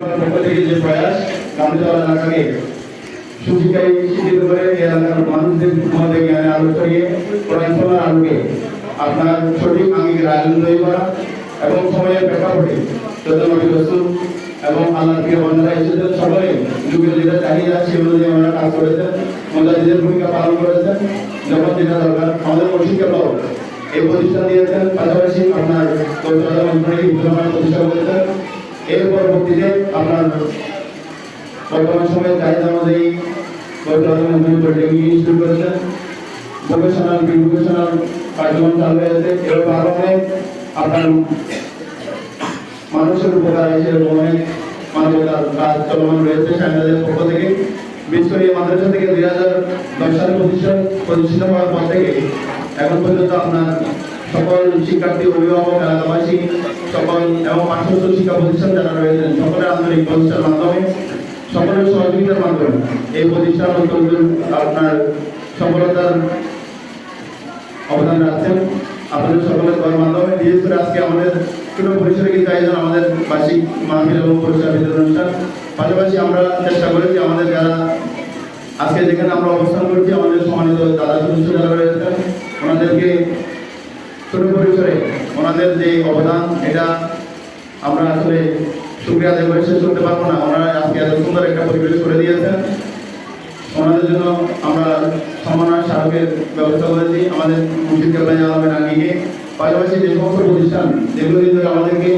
পক্ষ করে এবং সময়ের প্রেক্ষাপটে যত এবং আল্লাহ থেকে বন্ধুরা এসেছেন সকলে যুগের যেটা চাহিদা সে অনুযায়ী ওনারা কাজ করেছেন মোজাজিদের ভূমিকা পালন করেছেন যখন যেটা দরকার এই প্রতিষ্ঠান দিয়েছেন, পাশাপাশি আপনার প্রতিষ্ঠা করেছেন। পরবর্তীতে আপনার বর্তমান সময়ে চাহিদা অনুযায়ী মানুষের উপকার রয়েছে স্যানিটাইজের পক্ষ থেকে। বিশেষ মাদ্রাসা থেকে দুই হাজার দশ প্রতিষ্ঠিত হওয়ার পর থেকে এখন পর্যন্ত আপনার সকল শিক্ষার্থী, অভিভাবক এলাকাবাসী সকল এবং পাঠ্যক্রম শিক্ষা প্রতিষ্ঠান যারা রয়েছেন, সকলের আন্তরিক প্রতিষ্ঠার মাধ্যমে, সকলের সহযোগিতার মাধ্যমে এই প্রতিষ্ঠান অত্যন্ত আপনার সফলতার অবদান রাখছেন। আপনাদের সকলের করার মাধ্যমে, বিশেষ করে আজকে আমাদের ছোট পরিসরে কিন্তু আয়োজন আমাদের বার্ষিক মাহফিল এবং পুরস্কার বিতরণ অনুষ্ঠান। পাশাপাশি আমরা চেষ্টা করেছি আমাদের যারা আজকে যেখানে আমরা অবস্থান করছি, আমাদের সম্মানিত দাদা সদস্য যারা ওনাদেরকে ছোট পরিসরে ওনাদের যে অবদান, এটা আমরা আসলে শুক্রিয়া আদায় করে শেষ করতে পারব না। ওনারা আজকে এত সুন্দর একটা পরিবেশ করে দিয়েছেন। ওনাদের জন্য আমরা সম্মাননা স্মারকের ব্যবস্থা করেছি। আমাদের মুর্শিদ কেবলা আলমের আগে পাশাপাশি যে সমস্ত প্রতিষ্ঠান, যেগুলো কিন্তু আমাদেরকে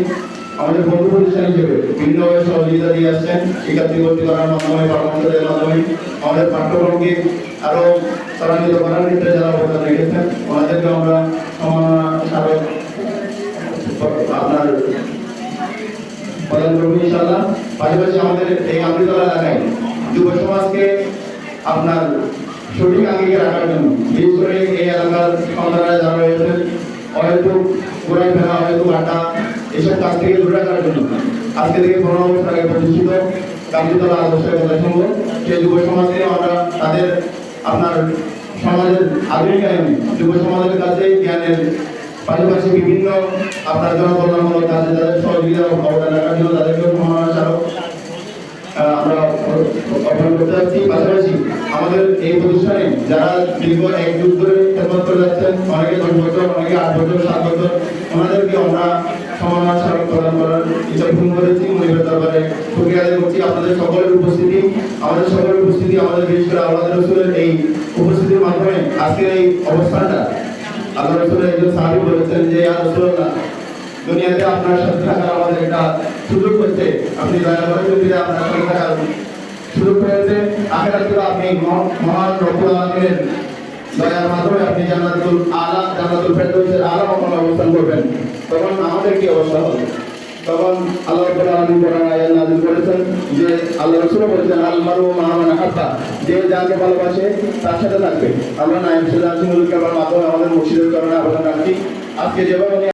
আমাদের বন্ধু প্রতিষ্ঠান হিসেবে বিভিন্নভাবে সহযোগিতা দিয়ে আসছেন। শিক্ষার্থী ভর্তি করার মাধ্যমে পাঠ্যক্রমের মাধ্যমে আমাদের পাঠ্যক্রমকে আরও ত্বরান্বিত করার ক্ষেত্রে যারা অবদান রেখেছেন ওনাদেরকে আমরা সম্মাননা আপনার প্রদান করব ইনশাল্লাহ পাশাপাশি আমাদের এই আমৃতলা এলাকায় যুব সমাজকে আপনার সঠিক আঙ্গিকে রাখার জন্য, বিশেষ করে এই এলাকার সন্তানরা যারা রয়েছেন হয়তো হয়তো আটা এসব কাজ থেকে দূরে রাখার জন্য। আজকে থেকে পনেরো বছর আগে প্রতিষ্ঠিত গান্ধীতলা আদর্শের কথা শুনব। সেই যুব সমাজকে আমরা তাদের আপনার সমাজের আধুনিকায়নে যুব সমাজের কাছে জ্ঞানের পাশাপাশি বিভিন্ন আপনার জনকল্যাণমূলক কাজে তাদের সহযোগিতা অবদান রাখার জন্য তাদেরকে সম্মাননা স্মারক আমরা পাশাপাশি আমাদের এই প্রতিষ্ঠানে যারা এক যুগ করে যাচ্ছেন, অনেকে অনেকে আট বছর, সাত আমরা সম্মাননা স্মারক প্রদান করার ইচ্ছা পূরণ করেছি মনিবের দরবারে শুক্রিয়া আদায় আপনাদের সকলের উপস্থিতি, আমাদের সকলের উপস্থিতি, আমাদের বিশেষ করে আল্লাহ রসুলের এই উপস্থিতির মাধ্যমে আজকের এই অবস্থানটা। আল্লাহ রসুলের একজন সাহাবি বলেছেন যে, ইয়া রাসূলুল্লাহ, দুনিয়াতে আপনার সাথে থাকার আমাদের একটা সুযোগ হচ্ছে আপনি দয়া করে যদি আপনার সাথে থাকার সুযোগ হয়েছে, আখেরাতে আপনি মহ- মহান রব্বুল আলামিনের দয়ার মাধ্যমে আপনি জান্নাতুল আলা, জান্নাতুল ফেরদৌসের আলা মকামে অবস্থান করবেন। তখন আমাদের কি অবস্থা হবে? তখন আল্লাহ রাব্বুল আলামিন কোরআন আয়াত নাযিল করেছেন যে আল্লাহ রাসূল বলেছেন আল মারু মা মান আহাব্বা যে যাকে ভালোবাসে তার সাথে থাকবে। আমরা নায়েব সুলতান সিমুল কাবার মাধ্যমে আমাদের মুর্শিদের কারণে আবেদন রাখি? আজকে যেভাবে